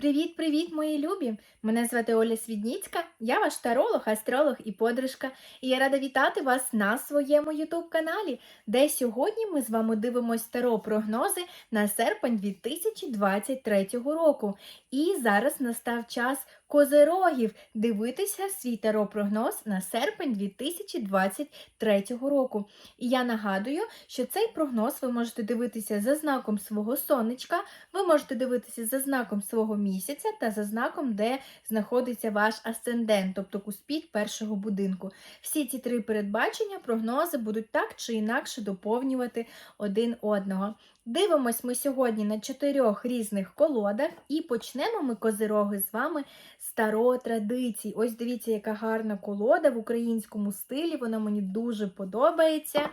Привіт-привіт, мої любі! Мене звати Оля Свідніцька, я ваш таролог, астролог і подружка. І я рада вітати вас на своєму ютуб-каналі, де сьогодні ми з вами дивимось таро прогнози на серпень 2023 року. І зараз настав час козирогів дивитися свій таро прогноз на серпень 2023 року. І я нагадую, що цей прогноз ви можете дивитися за знаком свого сонечка, ви можете дивитися за знаком свого місяця та за знаком, де знаходиться ваш асцендент, тобто куспід першого будинку. Всі ці три передбачення, прогнози будуть так чи інакше доповнювати один одного. Дивимось ми сьогодні на чотирьох різних колодах і почнемо ми козироги з вами з таро традицій. Ось дивіться, яка гарна колода в українському стилі, вона мені дуже подобається.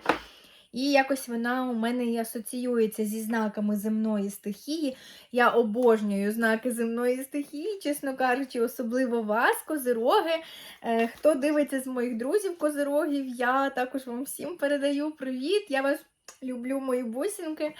І якось вона у мене і асоціюється зі знаками земної стихії. Я обожнюю знаки земної стихії, чесно кажучи, особливо вас, козироги. Е, Хто дивиться з моїх друзів козирогів, я також вам всім передаю привіт. Я вас люблю, мої бусинки.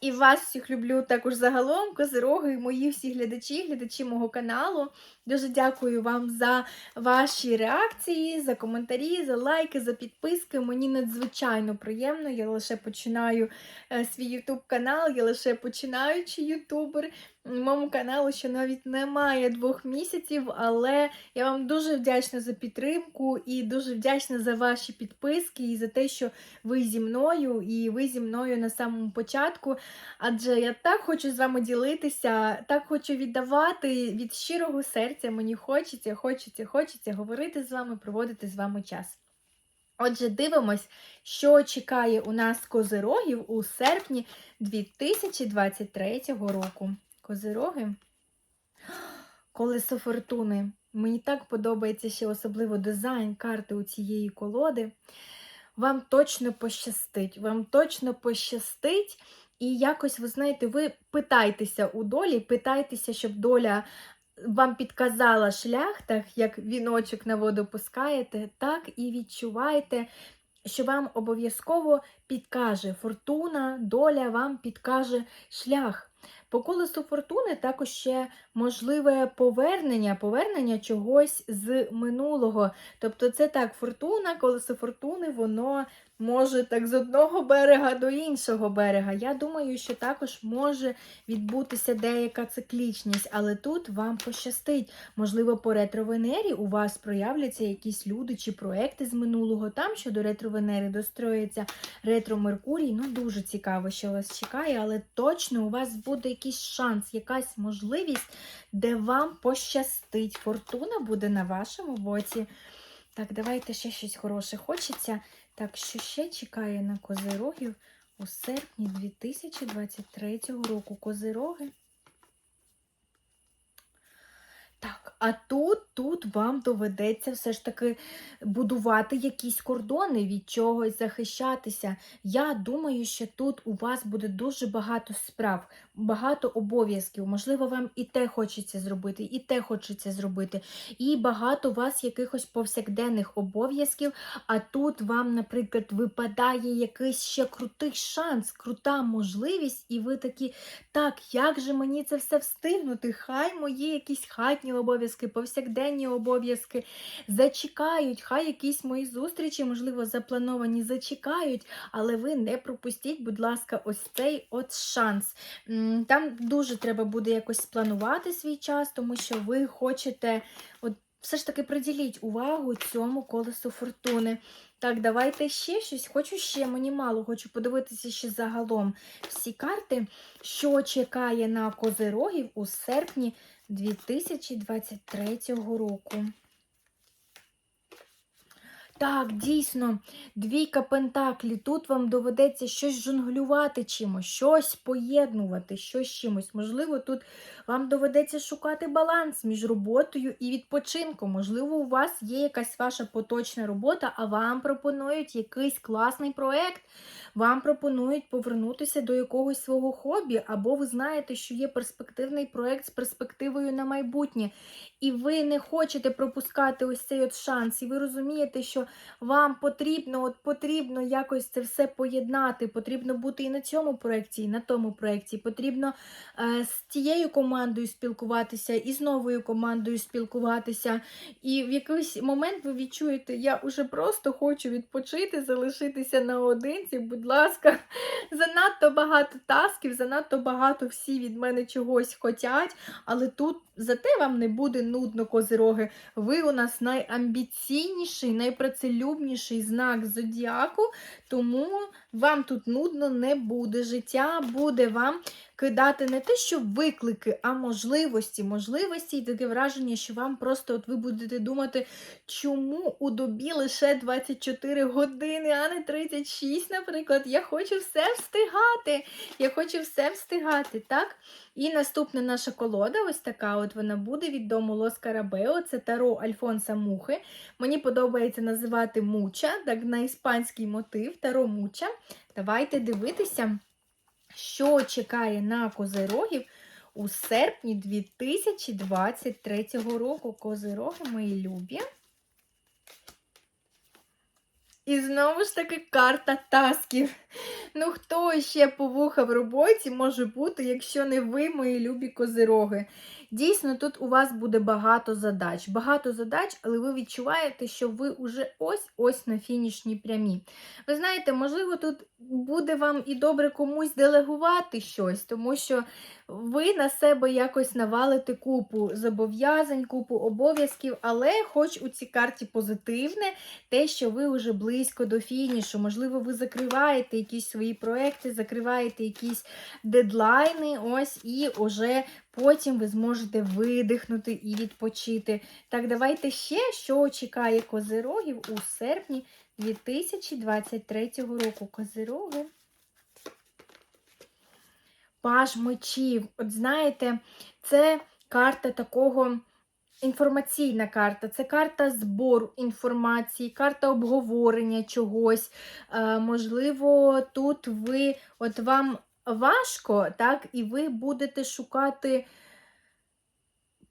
І вас всіх люблю також загалом, козироги, мої всі глядачі, глядачі мого каналу. Дуже дякую вам за ваші реакції, за коментарі, за лайки, за підписки. Мені надзвичайно приємно. Я лише починаю е, свій ютуб канал, я лише починаючий ютубер. Моєму каналу ще навіть немає двох місяців, але я вам дуже вдячна за підтримку і дуже вдячна за ваші підписки і за те, що ви зі мною, і ви зі мною на самому початку. Адже я так хочу з вами ділитися, так хочу віддавати від щирого серця. Мені хочеться, хочеться, хочеться говорити з вами, проводити з вами час. Отже, дивимось, що чекає у нас козирогів у серпні 2023 року. Козироги. Колесо фортуни. Мені так подобається ще особливо дизайн карти у цієї колоди. Вам точно пощастить, вам точно пощастить. І якось, ви знаєте, ви питайтеся у долі, питайтеся, щоб доля вам підказала шлях, так як віночок на воду пускаєте, так і відчувайте, що вам обов'язково підкаже фортуна, доля вам підкаже шлях. По колесу фортуни також ще можливе повернення, повернення чогось з минулого. Тобто, це так, фортуна, колесо фортуни, воно може так з одного берега до іншого берега. Я думаю, що також може відбутися деяка циклічність, але тут вам пощастить. Можливо, по ретро-венері у вас проявляться якісь люди чи проекти з минулого. Там щодо ретро-венери достроїться ретро-меркурій. Ну, дуже цікаво, що вас чекає, але точно у вас буде якийсь шанс, якась можливість, де вам пощастить. Фортуна буде на вашому боці. Так, давайте ще щось хороше хочеться. Так, що ще чекає на козирогів у серпні 2023 року? Козироги. Так, а тут, тут вам доведеться все ж таки будувати якісь кордони, від чогось захищатися. Я думаю, що тут у вас буде дуже багато справ, багато обов'язків. Можливо, вам і те хочеться зробити, і те хочеться зробити. І багато у вас якихось повсякденних обов'язків. А тут вам, наприклад, випадає якийсь ще крутий шанс, крута можливість, і ви такі, так, як же мені це все встигнути? Хай мої якісь хатні обов'язки, повсякденні обов'язки зачекають, хай якісь мої зустрічі, можливо, заплановані, зачекають, але ви не пропустіть, будь ласка, ось цей от шанс. Там дуже треба буде якось спланувати свій час, тому що ви хочете, от все ж таки приділіть увагу цьому колесу фортуни. Так, давайте ще щось. Хочу ще, мені мало, хочу подивитися ще загалом всі карти, що чекає на козирогів у серпні 2023 року. Так, дійсно, двійка пентаклі. Тут вам доведеться щось жонглювати чимось, щось поєднувати, щось чимось. Можливо, тут вам доведеться шукати баланс між роботою і відпочинком. Можливо, у вас є якась ваша поточна робота, а вам пропонують якийсь класний проект. Вам пропонують повернутися до якогось свого хобі, або ви знаєте, що є перспективний проект з перспективою на майбутнє. І ви не хочете пропускати ось цей от шанс, і ви розумієте, що вам потрібно, от потрібно якось це все поєднати. Потрібно бути і на цьому проєкті, і на тому проєкті. Потрібно е, з тією командою спілкуватися, і з новою командою спілкуватися. І в якийсь момент ви відчуєте, я уже просто хочу відпочити, залишитися наодинці. Будь ласка, занадто багато тасків, занадто багато всі від мене чогось хотять, але тут зате вам не буде нудно, козироги. Ви у нас найамбіційніший, найпрацелюбніший знак зодіаку, тому вам тут нудно не буде. Життя буде вам кидати не те, що виклики, а можливості. Можливості і таке враження, що вам просто от ви будете думати, чому у добі лише 24 години, а не 36, наприклад. Я хочу все встигати. Я хочу все встигати, так? І наступна наша колода, ось така от вона буде від дому Лос Карабео. Це Таро Альфонса Мухи. Мені подобається називати Муча, так на іспанський мотив Таро Муча. Давайте дивитися, що чекає на козирогів у серпні 2023 року. Козироги мої любі. І знову ж таки карта тасків. Ну, хто ще по вуха в роботі може бути, якщо не ви, мої любі козироги? Дійсно, тут у вас буде багато задач. Багато задач, але ви відчуваєте, що ви уже ось-ось на фінішній прямі. Ви знаєте, можливо, тут буде вам і добре комусь делегувати щось, тому що ви на себе якось навалите купу зобов'язань, купу обов'язків, але хоч у цій карті позитивне, те, що ви вже близько до фінішу. Можливо, ви закриваєте якісь свої проекти, закриваєте якісь дедлайни, ось, і вже потім ви зможете видихнути і відпочити. Так, давайте ще, що чекає козирогів у серпні 2023 року. Козироги. Паж мечів. От знаєте, це карта такого. Інформаційна карта це карта збору інформації, карта обговорення чогось. Е, можливо, тут ви, от вам важко, так, і ви будете шукати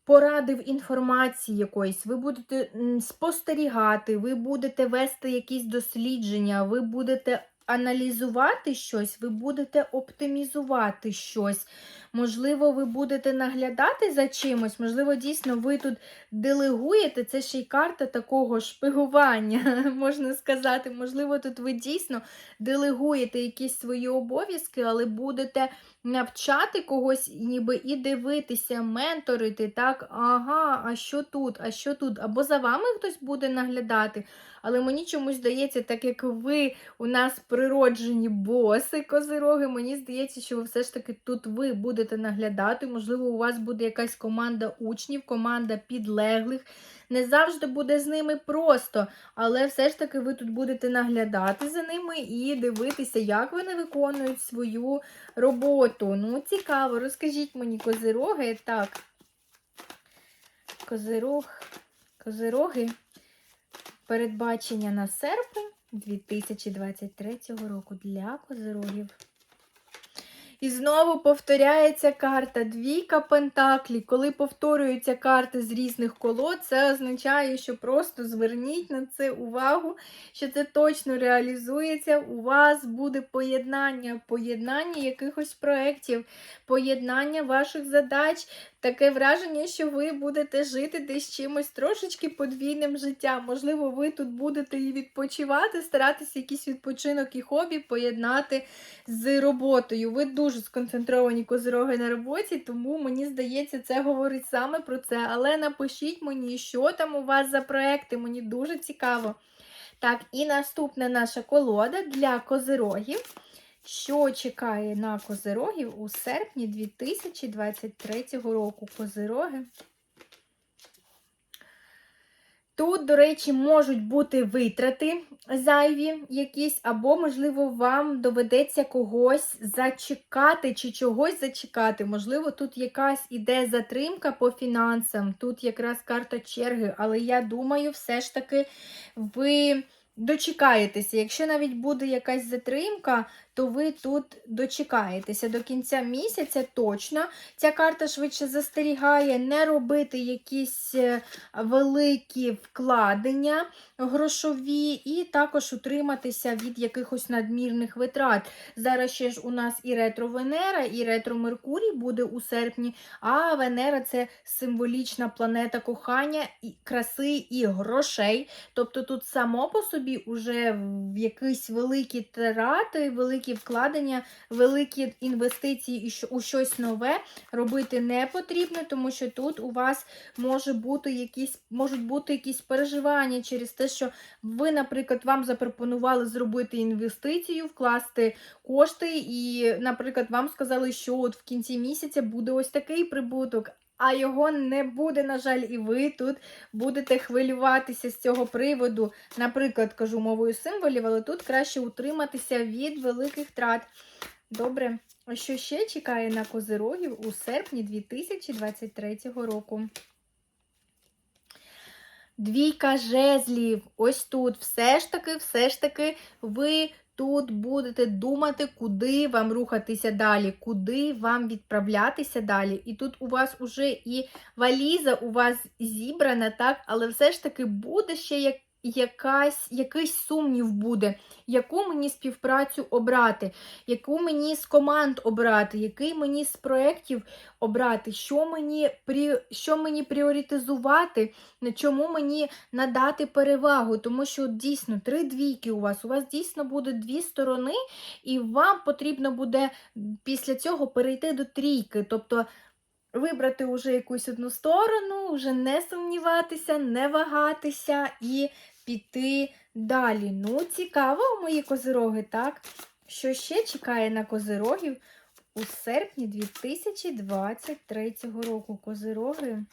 поради в інформації якоїсь, ви будете спостерігати, ви будете вести якісь дослідження, ви будете аналізувати щось, ви будете оптимізувати щось. Можливо, ви будете наглядати за чимось, можливо, дійсно, ви тут делегуєте, це ще й карта такого шпигування, можна сказати. Можливо, тут ви дійсно делегуєте якісь свої обов'язки, але будете навчати когось, ніби і дивитися, менторити, так, ага, а що тут, а що тут? Або за вами хтось буде наглядати. Але мені чомусь здається, так як ви у нас природжені боси, козироги, мені здається, що ви все ж таки тут ви будете наглядати. Можливо, у вас буде якась команда учнів, команда підлеглих. Не завжди буде з ними просто, але все ж таки ви тут будете наглядати за ними і дивитися, як вони виконують свою роботу. Ну, цікаво, розкажіть мені, козироги. Так, козирог, козироги. Передбачення на серпень 2023 року для козирогів. І знову повторяється карта Двійка Пентаклі. Коли повторюються карти з різних колод, це означає, що просто зверніть на це увагу, що це точно реалізується. У вас буде поєднання, поєднання якихось проєктів, поєднання ваших задач. Таке враження, що ви будете жити десь чимось трошечки подвійним життям. Можливо, ви тут будете і відпочивати, старатися якийсь відпочинок і хобі поєднати з роботою. Ви дуже сконцентровані козироги на роботі, тому мені здається, це говорить саме про це. Але напишіть мені, що там у вас за проекти, мені дуже цікаво. Так, і наступна наша колода для козирогів. Що чекає на козирогів у серпні 2023 року козироги? Тут, до речі, можуть бути витрати зайві якісь, або, можливо, вам доведеться когось зачекати чи чогось зачекати. Можливо, тут якась іде затримка по фінансам, тут якраз карта черги, але я думаю, все ж таки ви дочекаєтеся. Якщо навіть буде якась затримка, то ви тут дочекаєтеся до кінця місяця точно. Ця карта швидше застерігає не робити якісь е, великі вкладення грошові, і також утриматися від якихось надмірних витрат. Зараз ще ж у нас і ретро Венера, і ретро Меркурій буде у серпні, а Венера це символічна планета кохання, і краси і грошей. Тобто тут само по собі вже якісь великі трати, великі вкладення, великі інвестиції у щось нове робити не потрібно, тому що тут у вас може бути якісь, можуть бути якісь переживання через те, що ви, наприклад, вам запропонували зробити інвестицію, вкласти кошти, і, наприклад, вам сказали, що от в кінці місяця буде ось такий прибуток. А його не буде, на жаль, і ви тут будете хвилюватися з цього приводу. Наприклад, кажу мовою символів, але тут краще утриматися від великих трат. Добре, що ще чекає на козирогів у серпні 2023 року? Двійка жезлів. Ось тут. Все ж таки, все ж таки, ви тут будете думати, куди вам рухатися далі, куди вам відправлятися далі. І тут у вас уже і валіза у вас зібрана, так, але все ж таки буде ще як. Якась, якийсь сумнів буде, яку мені співпрацю обрати, яку мені з команд обрати, який мені з проєктів обрати, що мені, що мені пріоритизувати, на чому мені надати перевагу. Тому що дійсно три двійки у вас, у вас дійсно буде дві сторони, і вам потрібно буде після цього перейти до трійки. Тобто вибрати вже якусь одну сторону, вже не сумніватися, не вагатися і піти далі. Ну, цікаво, мої козироги, так? Що ще чекає на козирогів у серпні 2023 року? Козироги.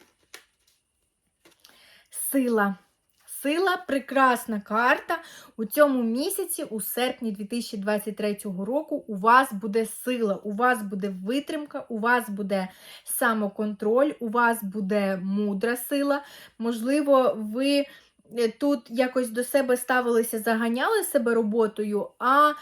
Сила. Сила прекрасна карта. У цьому місяці, у серпні 2023 року, у вас буде сила, у вас буде витримка, у вас буде самоконтроль, у вас буде мудра сила. Можливо, ви тут якось до себе ставилися, заганяли себе роботою, а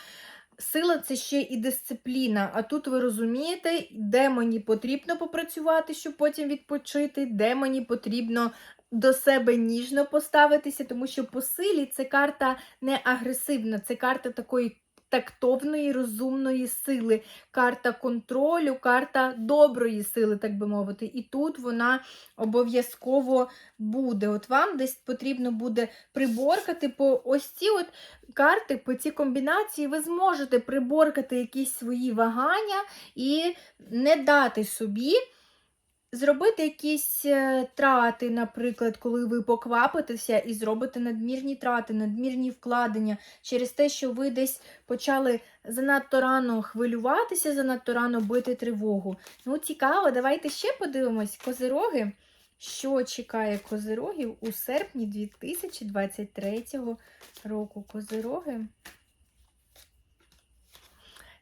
сила це ще і дисципліна. А тут ви розумієте, де мені потрібно попрацювати, щоб потім відпочити, де мені потрібно до себе ніжно поставитися, тому що по силі це карта не агресивна, це карта такої тактовної, розумної сили, карта контролю, карта доброї сили, так би мовити. І тут вона обов'язково буде. От вам десь потрібно буде приборкати по ось ці от карти, по ці комбінації, ви зможете приборкати якісь свої вагання і не дати собі. Зробити якісь е, трати, наприклад, коли ви поквапитеся і зробите надмірні трати, надмірні вкладення через те, що ви десь почали занадто рано хвилюватися, занадто рано бити тривогу. Ну, цікаво, давайте ще подивимось. Козироги. Що чекає козирогів у серпні 2023 року? Козироги.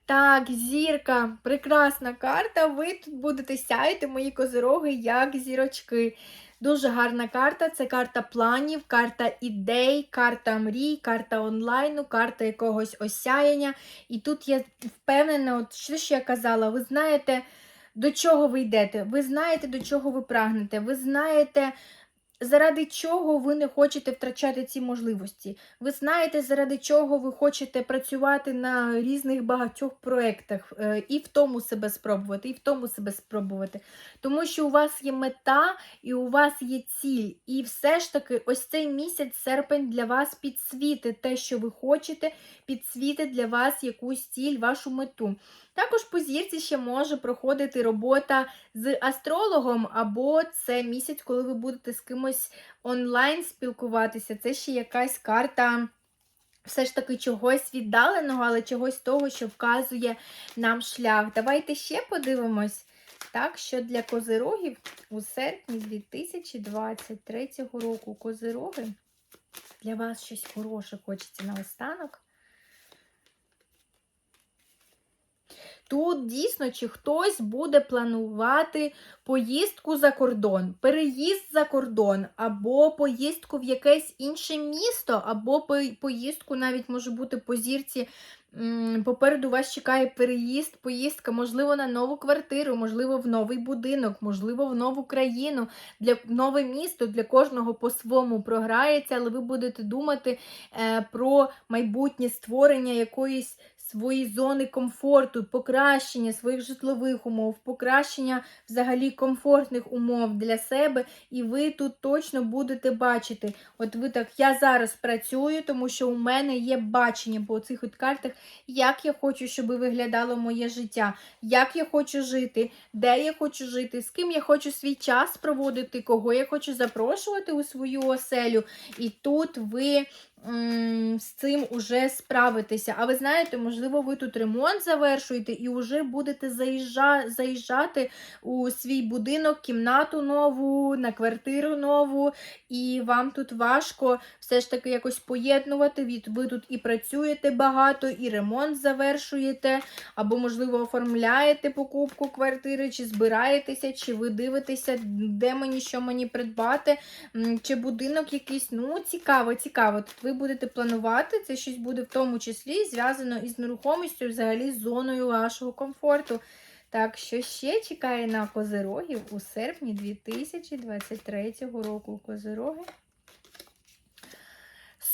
Так, зірка, прекрасна карта. Ви тут будете сяяти, мої козироги, як зірочки. Дуже гарна карта. Це карта планів, карта ідей, карта мрій, карта онлайну, карта якогось осяяння. І тут я впевнена, от що ж я казала, ви знаєте, до чого ви йдете, ви знаєте, до чого ви прагнете, ви знаєте. Заради чого ви не хочете втрачати ці можливості? Ви знаєте, заради чого ви хочете працювати на різних багатьох проєктах, е, і в тому себе спробувати, і в тому себе спробувати. Тому що у вас є мета і у вас є ціль. І все ж таки, ось цей місяць, серпень, для вас підсвітить те, що ви хочете, підсвітить для вас якусь ціль, вашу мету. Також по зірці ще може проходити робота з астрологом, або це місяць, коли ви будете з кимось онлайн спілкуватися. Це ще якась карта. Все ж таки чогось віддаленого, але чогось того, що вказує нам шлях. Давайте ще подивимось. Так, що для козирогів у серпні 2023 року козироги для вас щось хороше хочеться наостанок. Тут дійсно чи хтось буде планувати поїздку за кордон, переїзд за кордон, або поїздку в якесь інше місто, або поїздку навіть може бути по зірці попереду вас чекає переїзд, поїздка, можливо, на нову квартиру, можливо, в новий будинок, можливо, в нову країну, для нове місто для кожного по-своєму програється, але ви будете думати е, про майбутнє створення якоїсь своєї зони комфорту, покращення своїх житлових умов, покращення взагалі комфортних умов для себе, і ви тут точно будете бачити. От ви так, я зараз працюю, тому що у мене є бачення по цих от картах, як я хочу, щоб виглядало моє життя, як я хочу жити, де я хочу жити, з ким я хочу свій час проводити, кого я хочу запрошувати у свою оселю. І тут ви з цим уже справитеся. А ви знаєте, можливо, ви тут ремонт завершуєте і вже будете заїжджа, заїжджати у свій будинок, кімнату нову, на квартиру нову, і вам тут важко все ж таки якось поєднувати. Ви тут і працюєте багато, і ремонт завершуєте, або, можливо, оформляєте покупку квартири, чи збираєтеся, чи ви дивитеся, де мені що мені придбати, чи будинок якийсь. Ну, цікаво, цікаво. Тут ви будете планувати, це щось буде в тому числі зв'язано із нерухомістю, взагалі з зоною вашого комфорту. Так, що ще чекає на козирогів у серпні 2023 року? Козироги.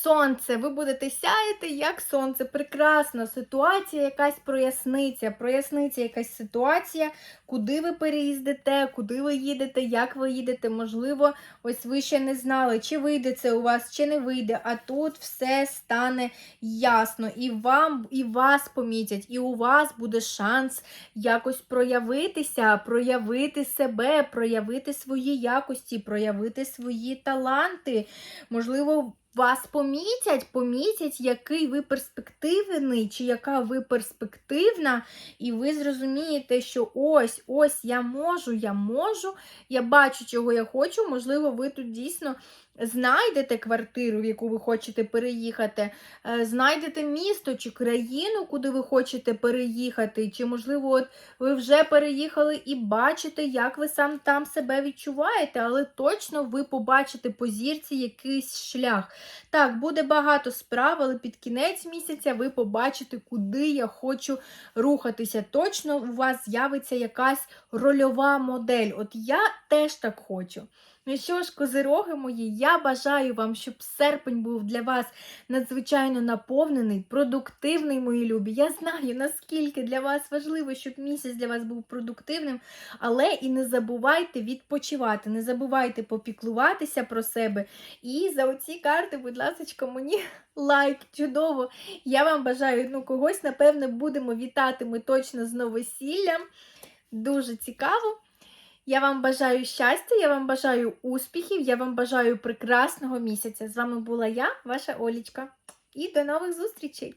Сонце, ви будете сяяти як сонце. Прекрасно. Ситуація якась проясниться. Проясниться якась ситуація, куди ви переїздите, куди ви їдете, як ви їдете. Можливо, ось ви ще не знали, чи вийде це у вас, чи не вийде. А тут все стане ясно. І вам, і вас помітять, і у вас буде шанс якось проявитися, проявити себе, проявити свої якості, проявити свої таланти. Можливо, вас помітять, помітять, який ви перспективний, чи яка ви перспективна, і ви зрозумієте, що ось, ось я можу, я можу, я бачу, чого я хочу. Можливо, ви тут дійсно знайдете квартиру, в яку ви хочете переїхати, е, знайдете місто чи країну, куди ви хочете переїхати, чи, можливо, от ви вже переїхали і бачите, як ви сам там себе відчуваєте, але точно ви побачите по зірці якийсь шлях. Так, буде багато справ, але під кінець місяця ви побачите, куди я хочу рухатися. Точно у вас з'явиться якась рольова модель. От я теж так хочу. Ну що ж, козироги мої, я бажаю вам, щоб серпень був для вас надзвичайно наповнений, продуктивний, мої любі. Я знаю, наскільки для вас важливо, щоб місяць для вас був продуктивним, але і не забувайте відпочивати, не забувайте попіклуватися про себе. І за оці карти, будь ласка, мені лайк, чудово. Я вам бажаю, ну, когось, напевне, будемо вітати ми точно з новосіллям. Дуже цікаво. Я вам бажаю щастя, я вам бажаю успіхів, я вам бажаю прекрасного місяця. З вами була я, ваша Олічка. І до нових зустрічей!